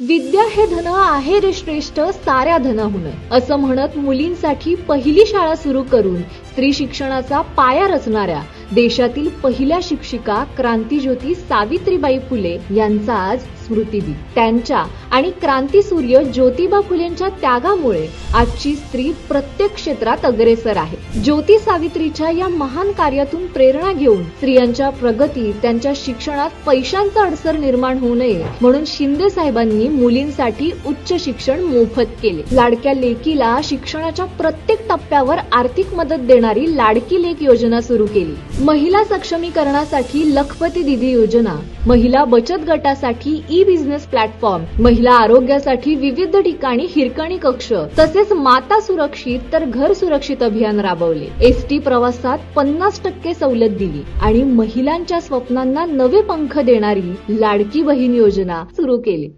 विद्या हे धन आहे रे श्रेष्ठ साऱ्या धनाहून. असं म्हणत मुलींसाठी पहिली शाळा सुरू करून स्त्री शिक्षणाचा पाया रचणाऱ्या देशातील पहिल्या शिक्षिका क्रांतीज्योती सावित्रीबाई फुले यांचा आज स्मृतिदिन. त्यांच्या आणि क्रांतीसूर्य ज्योतिबा फुलेंच्या त्यागामुळे आजची स्त्री प्रत्येक क्षेत्रात अग्रेसर आहे. ज्योती सावित्रीच्या या महान कार्यातून प्रेरणा घेऊन स्त्रियांच्या प्रगती त्यांच्या शिक्षणात पैशांचा अडसर निर्माण होऊ नये म्हणून शिंदे साहेबांनी मुलींसाठी उच्च शिक्षण मोफत केले. लाडक्या लेकीला शिक्षणाच्या प्रत्येक टप्प्यावर आर्थिक मदत देणारी लाडकी लेख योजना सुरू केली. महिला सक्षमीकरणासाठी लखपती दिदी योजना महिला बचत गटासाठी ई बिझनेस प्लॅटफॉर्म महिला महिला आरोग्यासाठी विविध ठिकाणी हिरकणी कक्ष तसेच माता सुरक्षित तर घर सुरक्षित अभियान राबवले. एसटी प्रवासात पन्नास टक्के सवलत दिली आणि महिलांच्या स्वप्नांना नवे पंख देणारी लाडकी बहीण योजना सुरू केली.